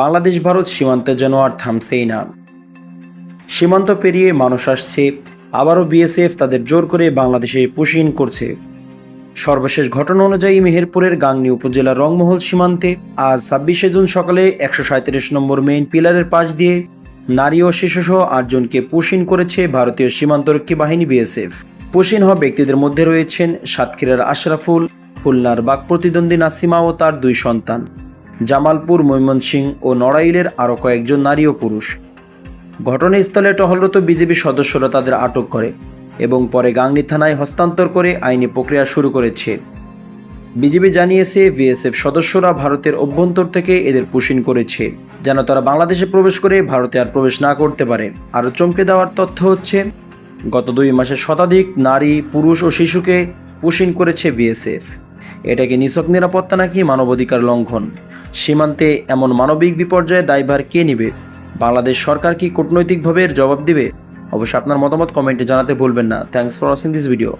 বাংলাদেশ, ভারত সীমান্তে যেন আর থামছেই না। সীমান্ত পেরিয়ে মানুষ আসছে, আবারও বিএসএফ তাদের জোর করে বাংলাদেশে পুশিন করছে। সর্বশেষ ঘটনা অনুযায়ী মেহেরপুরের গাংনী উপজেলার রংমহল সীমান্তে আজ ছাব্বিশে জুন সকালে একশো সাঁত্রিশ নম্বর মেইন পিলারের পাশ দিয়ে নারী ও শিশুসহ আটজনকে পুশিন করেছে ভারতীয় সীমান্তরক্ষী বাহিনী বিএসএফ। পুশিন হওয়া ব্যক্তিদের মধ্যে রয়েছেন সাতক্ষীরার আশরাফুল, খুলনার বাক প্রতিদ্বন্দ্বী নাসিমা ও তার দুই সন্তান। জামালপুর, ময়মনসিংহ ও নড়াইলের আরও কয়েকজন নারী ও পুরুষ। ঘটনাস্থলে টহলরত বিজেপি সদস্যরা তাদের আটক করে এবং পরে গাংনি থানায় হস্তান্তর করে আইনি প্রক্রিয়া শুরু করেছে। বিজেপি জানিয়েছে, বিএসএফ সদস্যরা ভারতের অভ্যন্তর থেকে এদের পুশিন করেছে, যেন তারা বাংলাদেশে প্রবেশ করে ভারতে আর প্রবেশ না করতে পারে। আরও চমকে দেওয়ার তথ্য হচ্ছে, গত দুই মাসে শতাধিক নারী, পুরুষ ও শিশুকে পুশিন করেছে বিএসএফ। এটাকে নিছক নিরাপত্তা নাকি মানবাধিকার লঙ্ঘন? সীমান্তে এমন মানবিক বিপর্যয়ে দায়ভার কে নিবে? বাংলাদেশ সরকার কি কূটনৈতিকভাবে এর জবাব দিবে? অবশ্য আপনার মতামত কমেন্টে জানাতে ভুলবেন না। Thanks for watching this video